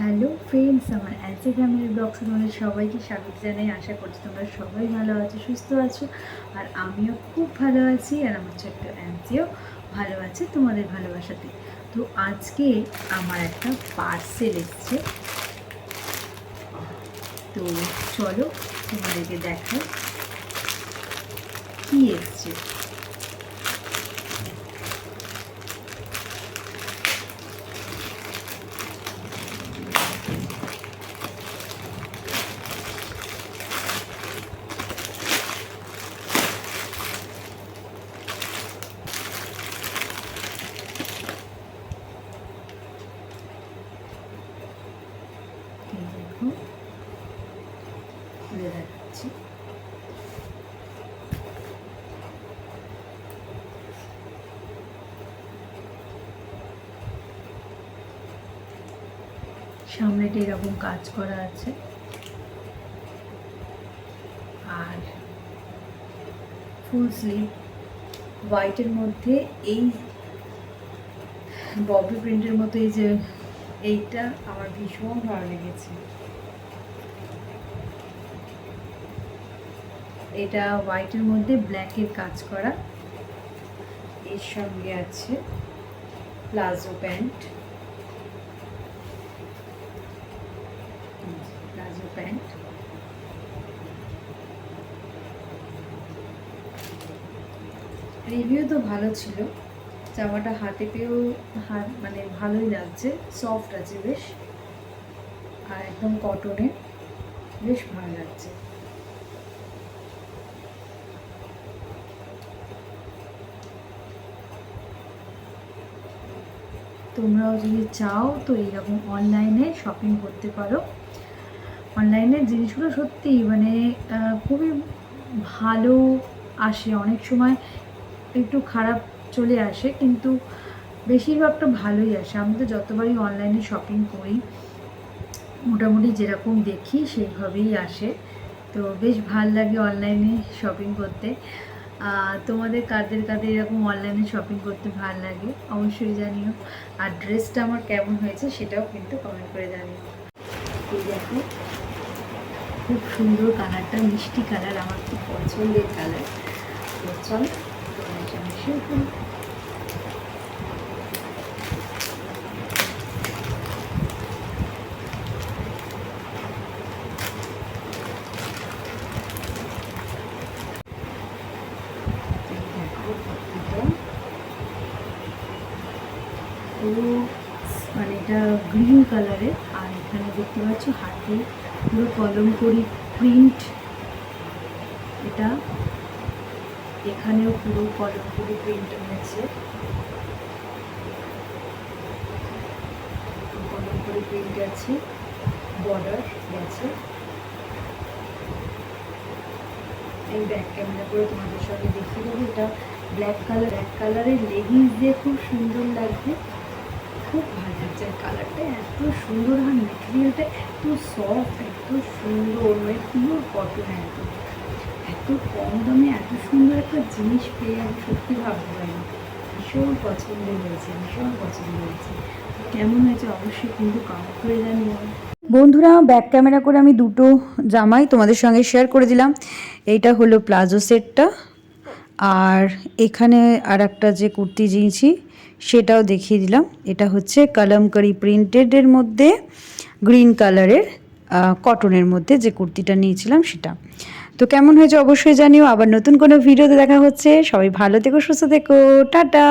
Hello friends আমার অ্যান্সি family ব্লগসে তোমাদের সবাইকে স্বাগত জানাই। আশা করছি তোমরা সবাই ভালো আছো, সুস্থ আছো। আর আমিও খুব ভালো আছি আর আমার ছোট্ট অ্যান্সিও ভালো আছে তোমাদের ভালোবাসাতে। তো আজকে আমার একটা পার্সেল এসছে। তো চলো তোমাদেরকে দেখাই কী এসছে এই দেখো খুলে দেখাচ্ছি। সামনেটা এরকম কাজ করা আছে। আর ফুল স্লিভ হোয়াইটের মধ্যে এই ববি প্রিন্টের মতো এই যে এইটা আমার ভীষণ ভালো লেগেছে। এটা হোয়াইটের মধ্যে ব্ল্যাকের কাজ করা। এর সঙ্গে আছে palazzo pant. Palazzo pant. Review তো ভালো ছিল। জামাটা হাতে পেয়েও হাত মানে ভালোই লাগছে সফট আছে বেশ। আর একদম কটনের বেশ ভালো লাগছে। তোমরাও যদি চাও তো এইরকম অনলাইনে শপিং করতে পারো। অনলাইনের জিনিসগুলো সত্যি মানে খুবই ভালো আসে। অনেক সময় একটু খারাপ চলে আসে, কিন্তু বেশিরভাগটা ভালোই আসে। আমি তো যতবারই অনলাইনে শপিং করি, মোটামুটি যেরকম দেখি সেইভাবেই আসে। তো বেশ ভালো লাগে অনলাইনে শপিং করতে। তোমাদের কাদের কাদের এরকম অনলাইনে শপিং করতে ভালো লাগে, অবশ্যই জানিও। আর ড্রেসটা আমার কেমন হয়েছে সেটাও কিন্তু কমেন্ট করে জানিও। খুব সুন্দর কালারটা মিষ্টি কালার আমার খুব পছন্দের কালার চল শেয়ার করি এই পুরো মানে এটা গ্রিন কালারের আর এখানে দেখতে পাচ্ছ হাতে পুরো কলম করি প্রিন্ট এটা এখানেও পুরো কলম করি প্রিন্ট হয়েছে কলম করি প্রিন্ট আছে বর্ডার গেছে এই ব্যাক ক্যামেরা করে তোমাদের সঙ্গে দেখিয়ে দেবো এটা ব্ল্যাক কালার এক কালারের লেগিংস দিয়ে খুব সুন্দর লাগবে খুব ভালো লাগছে আর কালারটা এত সুন্দর আর মেটেরিয়ালটা এত সফট এত সুন্দর মানে পিওর কটন একদম এত কম দামে এত সুন্দর একটা জিনিস পেয়ে আমি সত্যি ভাবতে পারিনি। ভীষণ পছন্দ হয়েছে, ভীষণ পছন্দ হয়েছে। কেমন হয়েছে অবশ্যই কিন্তু কমেন্ট করে জানিও। বন্ধুরা ব্যাক ক্যামেরা করে আমি দুটো জামাই তোমাদের সঙ্গে শেয়ার করে দিলাম। এইটা হলো প্লাজো সেটটা আর এখানে আর একটা যে কুর্তি জিনছি সেটাও দেখিয়ে দিলাম। এটা হচ্ছে কালামকারি প্রিন্টেডের মধ্যে গ্রিন কালারের কটনের মধ্যে যে কুর্তিটা নিয়েছিলাম সেটা। তো কেমন হয়েছে অবশ্যই জানিও। আবার নতুন কোনো ভিডিওতে দেখা হচ্ছে। সবাই ভালো থেকো, সুস্থ থেকো। টাটা!